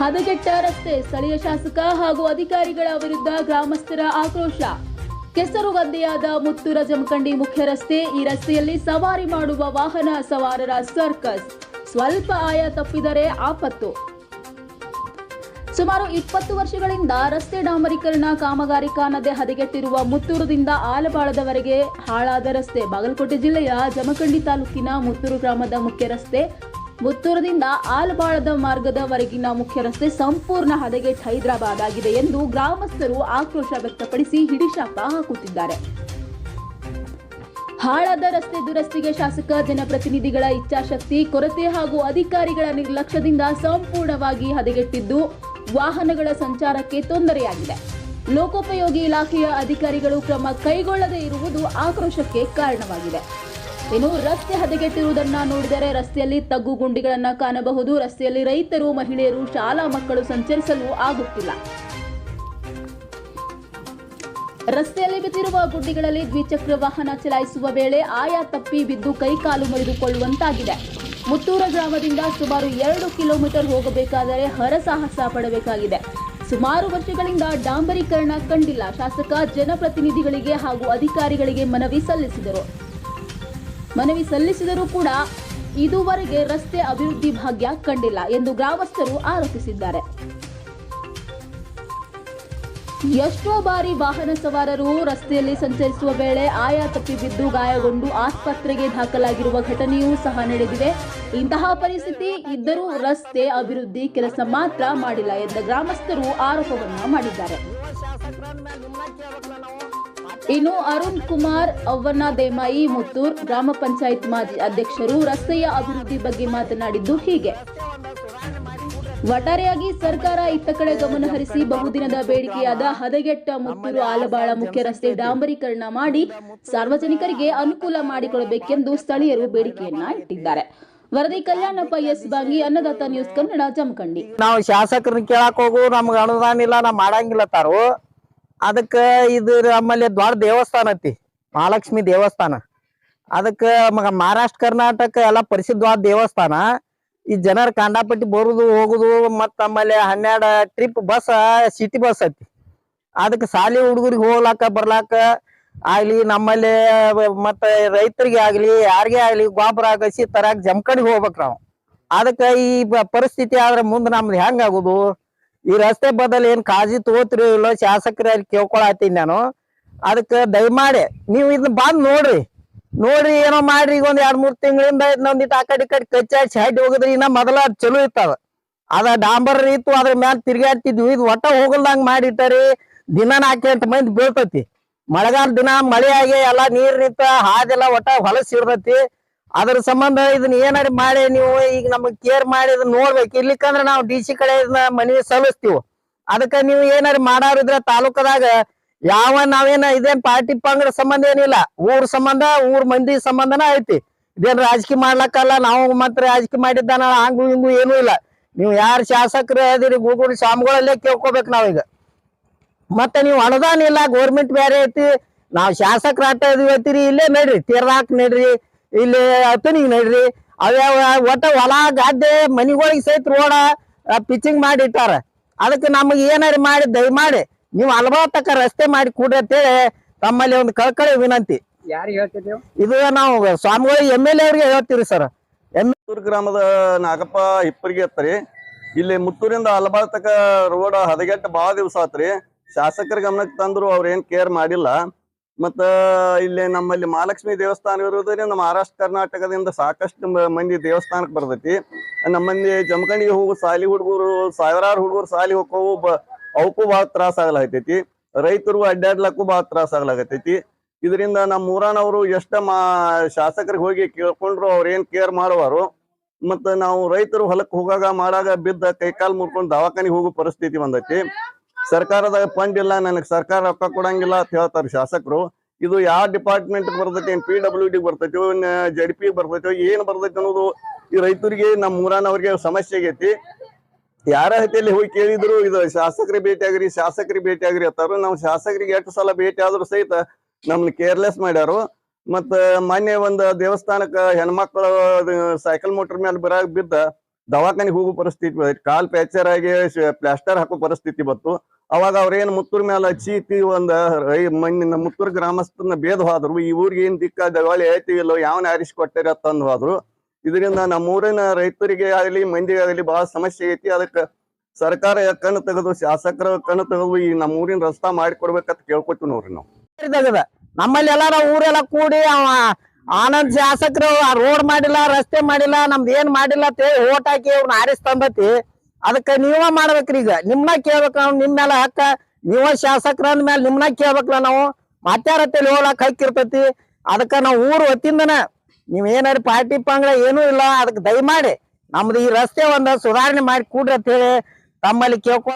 ಹದಗೆಟ್ಟ ರಸ್ತೆ ಸ್ಥಳೀಯ ಶಾಸಕ ಹಾಗೂ ಅಧಿಕಾರಿಗಳ ವಿರುದ್ಧ ಗ್ರಾಮಸ್ಥರ ಆಕ್ರೋಶ. ಕೆಸರುಗದ್ದೆಯಾದ ಮುತ್ತೂರ ಜಮಖಂಡಿ ಮುಖ್ಯ ರಸ್ತೆ ಈ ರಸ್ತೆಯಲ್ಲಿ ಸವಾರಿ ಮಾಡುವ ವಾಹನ ಸವಾರರ ಸರ್ಕಸ್. ಸ್ವಲ್ಪ ಆಯ ತಪ್ಪಿದರೆ ಆಪತ್ತು. ಸುಮಾರು ಇಪ್ಪತ್ತು ವರ್ಷಗಳಿಂದ ರಸ್ತೆ ಡಾಂಬರೀಕರಣ ಕಾಮಗಾರಿ ಕಾಣದೆ ಹದಗೆಟ್ಟಿರುವ ಮುತ್ತೂರುದಿಂದ ಆಲಬಾಳದವರೆಗೆ ಹಾಳಾದ ರಸ್ತೆ. ಬಾಗಲಕೋಟೆ ಜಿಲ್ಲೆಯ ಜಮಖಂಡಿ ತಾಲೂಕಿನ ಮುತ್ತೂರು ಗ್ರಾಮದ ಮುಖ್ಯ ರಸ್ತೆ ಮುತ್ತೂರದಿಂದ ಆಲಬಾಳದ ಮಾರ್ಗದವರೆಗಿನ ಮುಖ್ಯ ರಸ್ತೆ ಸಂಪೂರ್ಣ ಹದಗೆಟ್ ಹೈದರಾಬಾದ್ ಆಗಿದೆ ಎಂದು ಗ್ರಾಮಸ್ಥರು ಆಕ್ರೋಶ ವ್ಯಕ್ತಪಡಿಸಿ ಹಿಡಿಶಾಪ ಹಾಕುತ್ತಿದ್ದಾರೆ. ಹಾಳಾದ ರಸ್ತೆ ದುರಸ್ತಿಗೆ ಶಾಸಕ, ಜನಪ್ರತಿನಿಧಿಗಳ ಇಚ್ಛಾಶಕ್ತಿ, ಕೊರತೆ ಹಾಗೂ ಅಧಿಕಾರಿಗಳ ನಿರ್ಲಕ್ಷ್ಯದಿಂದ ಸಂಪೂರ್ಣವಾಗಿ ಹದಗೆಟ್ಟಿದ್ದು ವಾಹನಗಳ ಸಂಚಾರಕ್ಕೆ ತೊಂದರೆಯಾಗಿದೆ. ಲೋಕೋಪಯೋಗಿ ಇಲಾಖೆಯ ಅಧಿಕಾರಿಗಳು ಕ್ರಮ ಕೈಗೊಳ್ಳದೇ ಇರುವುದು ಆಕ್ರೋಶಕ್ಕೆ ಕಾರಣವಾಗಿದೆ. ಇನ್ನು ರಸ್ತೆ ಹದಗೆಟ್ಟಿರುವುದನ್ನ ನೋಡಿದರೆ ರಸ್ತೆಯಲ್ಲಿ ತಗ್ಗು ಗುಂಡಿಗಳನ್ನ ಕಾಣಬಹುದು. ರಸ್ತೆಯಲ್ಲಿ ರೈತರು, ಮಹಿಳೆಯರು, ಶಾಲಾ ಮಕ್ಕಳು ಸಂಚರಿಸಲು ಆಗುತ್ತಿಲ್ಲ. ರಸ್ತೆಯಲ್ಲಿ ಬಿದ್ದಿರುವ ಗುಂಡಿಗಳಲ್ಲಿ ದ್ವಿಚಕ್ರ ವಾಹನ ಚಲಾಯಿಸುವ ವೇಳೆ ಆಯಾ ತಪ್ಪಿ ಬಿದ್ದು ಕೈಕಾಲು ಮುರಿದುಕೊಳ್ಳುವಂತಾಗಿದೆ. ಮುತ್ತೂರ ಗ್ರಾಮದಿಂದ ಸುಮಾರು ಎರಡು ಕಿಲೋಮೀಟರ್ ಹೋಗಬೇಕಾದರೆ ಹರಸಾಹಸ ಪಡಬೇಕಾಗಿದೆ. ಸುಮಾರು ವರ್ಷಗಳಿಂದ ಡಾಂಬರೀಕರಣ ಕಂಡಿಲ್ಲ. ಶಾಸಕ, ಜನಪ್ರತಿನಿಧಿಗಳಿಗೆ ಹಾಗೂ ಅಧಿಕಾರಿಗಳಿಗೆ ಮನವಿ ಸಲ್ಲಿಸಿದರು. ಮನವಿ ಸಲ್ಲಿಸಿದರೂ ಕೂಡ ಇದುವರೆಗೆ ರಸ್ತೆ ಅಭಿವೃದ್ಧಿ ಭಾಗ್ಯ ಕಂಡಿಲ್ಲ ಎಂದು ಗ್ರಾಮಸ್ಥರು ಆರೋಪಿಸಿದ್ದಾರೆ. ಎಷ್ಟೋ ಬಾರಿ ವಾಹನ ಸವಾರರು ರಸ್ತೆಯಲ್ಲಿ ಸಂಚರಿಸುವ ವೇಳೆ ಆಯಾ ತಪ್ಪಿ ಬಿದ್ದು ಗಾಯಗೊಂಡು ಆಸ್ಪತ್ರೆಗೆ ದಾಖಲಾಗಿರುವ ಘಟನೆಯೂ ಸಹ ನಡೆದಿದೆ. ಇಂತಹ ಪರಿಸ್ಥಿತಿ ಇದ್ದರೂ ರಸ್ತೆ ಅಭಿವೃದ್ಧಿ ಕೆಲಸ ಮಾತ್ರ ಮಾಡಿಲ್ಲ ಎಂದ ಗ್ರಾಮಸ್ಥರು ಆರೋಪವನ್ನು ಮಾಡಿದ್ದಾರೆ. ಇನ್ನು ಅರುಣ್ ಕುಮಾರ್ ಅವ್ವನ ದೇಮಾಯಿ ಮುತ್ತೂರ್ ಗ್ರಾಮ ಪಂಚಾಯತ್ ಮಾಜಿ ಅಧ್ಯಕ್ಷರು ರಸ್ತೆಯ ಅಭಿವೃದ್ಧಿ ಬಗ್ಗೆ ಮಾತನಾಡಿದ್ದು ಹೀಗೆ. ಒಟ್ಟಾರೆಯಾಗಿ ಸರ್ಕಾರ ಇತ್ತ ಕಡೆ ಗಮನ ಹರಿಸಿ ಬಹುದಿನದ ಬೇಡಿಕೆಯಾದ ಹದಗೆಟ್ಟ ಮುತ್ತೂರು ಆಲಬಾಳ ಮುಖ್ಯ ರಸ್ತೆ ಡಾಂಬರೀಕರಣ ಮಾಡಿ ಸಾರ್ವಜನಿಕರಿಗೆ ಅನುಕೂಲ ಮಾಡಿಕೊಳ್ಳಬೇಕೆಂದು ಸ್ಥಳೀಯರು ಬೇಡಿಕೆಯನ್ನ ಇಟ್ಟಿದ್ದಾರೆ. ವರದಿ ಕಲ್ಯಾಣಪ್ಪ ಎಸ್ ಬಾಂಗಿ, ಅನ್ನದಾತ ನ್ಯೂಸ್ ಕನ್ನಡ, ಜಮಖಂಡಿ. ನಾವು ಶಾಸಕರನ್ನ ಕೇಳಕ್ ಹೋಗು, ನಮ್ಗೆ ಅನುದಾನ ಇಲ್ಲ ನಾ ಮಾಡಂಗಿಲ್ಲ ತಾರು. ಅದಕ್ಕ ಇದು ನಮ್ಮಲ್ಲಿ ದೊಡ್ಡ ದೇವಸ್ಥಾನ ಐತಿ, ಮಹಾಲಕ್ಷ್ಮಿ ದೇವಸ್ಥಾನ. ಅದಕ್ಕ ಮಗ ಮಹಾರಾಷ್ಟ್ರ, ಕರ್ನಾಟಕ ಎಲ್ಲ ಪ್ರಸಿದ್ಧವಾದ ದೇವಸ್ಥಾನ. ಈ ಜನರ ಕಾಂಡಾಪಟ್ಟಿ ಬರುದು, ಹೋಗುದು, ಮತ್ತ ಆಮೇಲೆ ಹನ್ನೆರಡು ಟ್ರಿಪ್ ಬಸ್ ಸಿಟಿ ಬಸ್ ಐತಿ. ಅದಕ್ಕೆ ಶಾಲೆ ಹುಡುಗರಿಗೆ ಹೋಗ್ಲಾಕ, ಬರ್ಲಾಕ ಆಗ್ಲಿ, ನಮ್ಮಲ್ಲಿ ಮತ್ತ ರೈತರಿಗೆ ಆಗ್ಲಿ, ಯಾರಿಗೆ ಆಗ್ಲಿ ಗೊಬ್ಬರ ಆಗಸಿ ತರಾಕ್ ಜಮಖಂಡಿಗೆ ಹೋಗ್ಬೇಕು ನಾವು. ಅದಕ್ಕ ಈ ಪರಿಸ್ಥಿತಿ ಆದ್ರೆ ಮುಂದೆ ನಮ್ದು ಹೆಂಗ್ ಆಗುದು? ಈ ರಸ್ತೆ ಬದಲು ಏನ್ ಕಾಳಜಿ ತಗೋತಿರೋ ಇಲ್ಲೋ ಶಾಸಕರ ಕೇಳ್ಕೊಳತ್ತೀನಿ ನಾನು. ಅದಕ್ಕೆ ದಯಮಾಡಿ ನೀವು ಇದನ್ನ ಬಂದ್ ನೋಡ್ರಿ. ನೋಡ್ರಿ ಏನೋ ಮಾಡ್ರಿ, ಈಗ ಒಂದ್ ಎರಡ್ ಮೂರ್ ತಿಂಗಳಿಂದ ಇನ್ನೊಂದಿಟ್ಟು ಆ ಕಡೆ ಕಡೆ ಕಚ್ಚಾಡ್ಸಿ ಹಡ್ಡಿ ಹೋಗಿದ್ರಿ ಇನ್ನ ಮೊದಲ ಅದ್ ಚಲೋ ಇತ್ತದ ಅದ ಡಾಂಬರ್ ಇತ್ತು ಅದ್ರ ಮ್ಯಾಲ ತಿರ್ಗಾಡ್ತಿದ್ವಿ ಇದು ಒಟ್ಟ ಹೋಗಲ್ದಂಗ್ ಮಾಡಿಟ್ಟಾರಿ. ದಿನ ನಾಲ್ಕೆಂಟು ಮಂದಿ ಬೀಳ್ತತಿ. ಮಳೆಗಾಲ ದಿನ ಮಳೆ ಆಗಿ ಎಲ್ಲಾ ನೀರ್ ನಿಂತ ಹಾದೆಲ್ಲ ಒಟ್ಟ ಹೊಲಸ್ ಅದ್ರ ಸಂಬಂಧ ಇದನ್ನ ಏನಾರ ಮಾಡಿ ನೀವು ಈಗ ನಮಗ್ ಕೇರ್ ಮಾಡಿ ಇದನ್ನ ನೋಡ್ಬೇಕು. ಇರ್ಲಿಕ್ಕಂದ್ರ ನಾವು ಡಿ ಸಿ ಕಡೆ ಇದನ್ನ ಮನವಿ ಸಲ್ಲಿಸ್ತೀವಿ. ಅದಕ್ಕ ನೀವು ಏನಾರ ಮಾಡಾರಿದ್ರೆ ತಾಲೂಕದಾಗ ಯಾವ ನಾವೇನ ಇದೇನ್ ಪಾರ್ಟಿ ಪಂಗಡ ಸಂಬಂಧ ಏನಿಲ್ಲ. ಊರ್ ಸಂಬಂಧ, ಊರ್ ಮಂದಿ ಸಂಬಂಧನ ಐತಿ. ಇದೇನ್ ರಾಜಕೀಯ ಮಾಡ್ಲಕ್ಕಲ್ಲ, ನಾವು ಮಾತ್ರ ರಾಜಕೀಯ ಮಾಡಿದ್ದಾನ, ಹಂಗು ಹಿಂಗು ಏನೂ ಇಲ್ಲ. ನೀವು ಯಾರು ಶಾಸಕರು ಅದಿರಿ, ಗೂಗುಲ್ ಶಾಮ್ಗಳಲ್ಲೇ ಕೇಳ್ಕೊಬೇಕು ನಾವೀಗ ಮತ್ತೆ ನೀವು ಅನುದಾನ ಇಲ್ಲ ಗೋರ್ಮೆಂಟ್ ಬೇರೆ ಐತಿ. ನಾವು ಶಾಸಕರ ಆಟ ಐತಿರಿ ಇಲ್ಲೇ ನಡ್ರಿ, ತೀರ್ದಾಕ್ ನಡ್ರಿ. ಇಲ್ಲಿ ಅತನಿಗ್ ನಡ್ರಿ ಅವ್ಯಾವ ಒಟ್ಟ ಹೊಲ ಗದ್ದೆ ಮನಿಗಳಿಗೆ ಸಹಿತ ರೋಡ ಪಿಚಿಂಗ್ ಮಾಡಿ ಇಟ್ಟಾರ. ಅದಕ್ಕೆ ನಮಗೆ ಏನಾರ ಮಾಡಿ ದಯಮಾಡಿ ನೀವು ಹಲವಾರು ತಕ್ಕ ರಸ್ತೆ ಮಾಡಿ ಕೊಡ್ರಿ ಅಂತೇಳಿ ತಮ್ಮಲ್ಲಿ ಒಂದು ಕಳ್ಕಳಿ ವಿನಂತಿ. ಯಾರಿಗೆ ಹೇಳ್ತಿದ್ದೇವೆ ಇದು ನಾವು ಸ್ವಾಮಿಗಳು ಎಂ ಎಲ್ ಎ ಅವ್ರಿಗೆ ಹೇಳ್ತೀವಿ ಸರ್. ಮುತ್ತೂರು ಗ್ರಾಮದ ನಾಗಪ್ಪ ಹಿಪ್ಪರಿಗೆ ಎತ್ತರಿ ಇಲ್ಲಿ ಮುತ್ತೂರಿಂದ ಹಲಬಾರ್ ತಕ ರೋಡ್ ಹದಗೆಟ್ಟ ಬಹಳ ದಿವಸ ಆತ್ರಿ. ಶಾಸಕರ ಗಮನಕ್ಕೆ ತಂದ್ರು ಅವ್ರ ಏನ್ ಕೇರ್ ಮಾಡಿಲ್ಲ. ಮತ್ತ ಇಲ್ಲಿ ನಮ್ಮಲ್ಲಿ ಮಹಾಲಕ್ಷ್ಮಿ ದೇವಸ್ಥಾನ ಇರೋದ್ರಿಂದ ಮಹಾರಾಷ್ಟ್ರ ಕರ್ನಾಟಕದಿಂದ ಸಾಕಷ್ಟು ಮಂದಿ ದೇವಸ್ಥಾನಕ್ಕೆ ಬರ್ತೈತಿ. ನಮ್ಮಲ್ಲಿ ಜಮಖಂಡಿಗೆ ಹೋಗು ಸಾಲಿ ಹುಡುಗರು, ಸಾವಿರಾರು ಹುಡುಗರು ಸಾಲಿ ಹೋಗೋವು ಅವಕ್ಕೂ ಬಹಳ ತ್ರಾಸ ಆಗ್ಲಾಗ್ತೈತಿ. ರೈತರು ಅಡ್ಡಾಡ್ಲಕ್ಕೂ ಬಹಳ ತ್ರಾಸ ಆಗ್ಲಾಗತೈತಿ. ಇದರಿಂದ ನಮ್ಮ ಊರಾನವರು ಎಷ್ಟ ಮಾ ಶಾಸಕರಿಗೆ ಹೋಗಿ ಕೇಳ್ಕೊಂಡ್ರು, ಅವ್ರ ಏನ್ ಕೇರ್ ಮಾಡುವಾರು, ಮತ್ತ ನಾವು ರೈತರು ಹೊಲಕ್ಕೆ ಹೋಗಾಗ ಮಾಡಾಗ ಬಿದ್ದ ಕೈಕಾಲ್ ಮುರ್ಕೊಂಡು ದವಾಖಾನಿಗೆ ಹೋಗೋ ಪರಿಸ್ಥಿತಿ ಬಂದೈತಿ. ಸರ್ಕಾರದ ಫಂಡ್ ಇಲ್ಲ, ನನಗೆ ಸರ್ಕಾರ ರೊಕ್ಕ ಕೊಡಂಗಿಲ್ಲ ಅಂತ ಹೇಳ್ತಾರೆ ಶಾಸಕರು. ಇದು ಯಾವ ಡಿಪಾರ್ಟ್ಮೆಂಟ್ ಬರ್ತೈತಿ, ಏನ್ ಪಿ ಡಬ್ಲ್ಯೂ ಡಿ ಬರ್ತೈತಿ ಜಡ್ ಪಿ ಬರ್ತೈತೋ, ಏನ್ ಬರ್ತೈತಿ ಅನ್ನೋದು ಈ ರೈತರಿಗೆ ನಮ್ಮ ಊರನವರಿಗೆ ಸಮಸ್ಯೆ ಆಗೈತಿ. ಯಾರ ಹತ್ತಿಯಲ್ಲಿ ಹೋಗಿ ಕೇಳಿದ್ರು, ಇದು ಶಾಸಕರಿಗೆ ಭೇಟಿ ಆಗ್ರಿ ಶಾಸಕರಿಗೆ ಭೇಟಿ ಆಗ್ರಿ ಅಂತಾರು. ನಾವು ಶಾಸಕರಿಗೆ ಎಷ್ಟು ಸಲ ಭೇಟಿ ಆದ್ರೂ ಸಹಿತ ನಮ್ನ ಕೇರ್ಲೆಸ್ ಮಾಡ್ಯಾರು. ಮತ್ತ ಮೊನ್ನೆ ಒಂದು ದೇವಸ್ಥಾನಕ್ಕ ಹೆಣ್ಮಕ್ಳು ಸೈಕಲ್ ಮೋಟರ್ ಮೇಲೆ ಬರ ಬಿದ್ದ ದವಾಖಾನಿಗೆ ಹೋಗೋ ಪರಿಸ್ಥಿತಿ ಕಾಲ ಫ್ರಾಕ್ಚರ್ ಆಗಿ ಪ್ಲಾಸ್ಟರ್ ಹಾಕೋ ಪರಿಸ್ಥಿತಿ ಬಂತು. ಅವಾಗ ಅವ್ರೇನ್ ಮುತ್ತೂರ್ ಮೇಲೆ ಚೀತಿ ಒಂದ್ ಮಣ್ಣಿನ ಮುತ್ತೂರ್ ಗ್ರಾಮಸ್ಥನ ಭೇದ ಹೋದ್ರು. ಈ ಊರಿಗೆ ಏನ್ ದಿಕ್ಕ ದವಾಳಿ ಐತಿ ಇಲ್ಲೋ, ಯಾವನ ಆರಿಸಿ ಕೊಟ್ಟರಿ ಅಂದ್ ಹೋದ್ರು. ಇದರಿಂದ ನಮ್ಮ ಊರಿನ ರೈತರಿಗೆ ಆಗಲಿ, ಮಂದಿಗೆ ಆಗಲಿ ಬಹಳ ಸಮಸ್ಯೆ ಐತಿ. ಅದಕ್ಕೆ ಸರ್ಕಾರ ಕಣ್ಣು ತೆಗೆದು, ಶಾಸಕರ ಕಣ್ಣು ತೆಗೆದು ಈ ನಮ್ಮ ಊರಿನ ರಸ್ತಾ ಮಾಡಿ ಕೊಡ್ಬೇಕಂತ ಕೇಳ್ಕೊತೀವಿ ನೋಡ್ರಿ ನಾವು. ನಮ್ಮಲ್ಲಿ ಎಲ್ಲಾರ ಊರೆಲ್ಲ ಕೂಡಿ ಅವ ಆನಂದ್ ಶಾಸಕರು ಆ ರೋಡ್ ಮಾಡಿಲ್ಲ, ರಸ್ತೆ ಮಾಡಿಲ್ಲ, ನಮ್ದು ಏನ್ ಮಾಡಿಲ್ಲ ಅಂತ ಹೇಳಿ ಓಟ್ ಹಾಕಿ ಆರಿಸ್ ಅದಕ್ಕೆ ನೀವ ಮಾಡ್ಬೇಕ್ರಿ ಈಗ. ನಿಮ್ನ ಕೇಳ್ಬೇಕ ನಿಮ್ ಮೇಲೆ ಹಕ್ಕ. ನೀವ ಶಾಸಕರ ಅಂದ್ಮೇಲೆ ನಿಮ್ನ ಕೇಳ್ಬೇಕಲ್ಲ ನಾವು. ಮಾತ್ಯಾರತ್ತಲ್ಲಿ ಹೋಗ್ಲಾಕ್ ಹಕ್ಕಿರ್ತತಿ ಅದಕ್ಕ ನಾವು ಊರು ಹೊತ್ತಿಂದನ ನೀವ್ ಏನಾರ ಪಾರ್ಟಿ ಪಂಗ್ಳ ಏನೂ ಇಲ್ಲ. ಅದಕ್ಕೆ ದಯಮಾಡಿ ನಮ್ದು ಈ ರಸ್ತೆ ಒಂದ ಸುಧಾರಣೆ ಮಾಡಿ ಕೂಡ್ರಿ ಅಂತ ಹೇಳಿ ತಮ್ಮಲ್ಲಿ ಕೇಳ್ಕೊ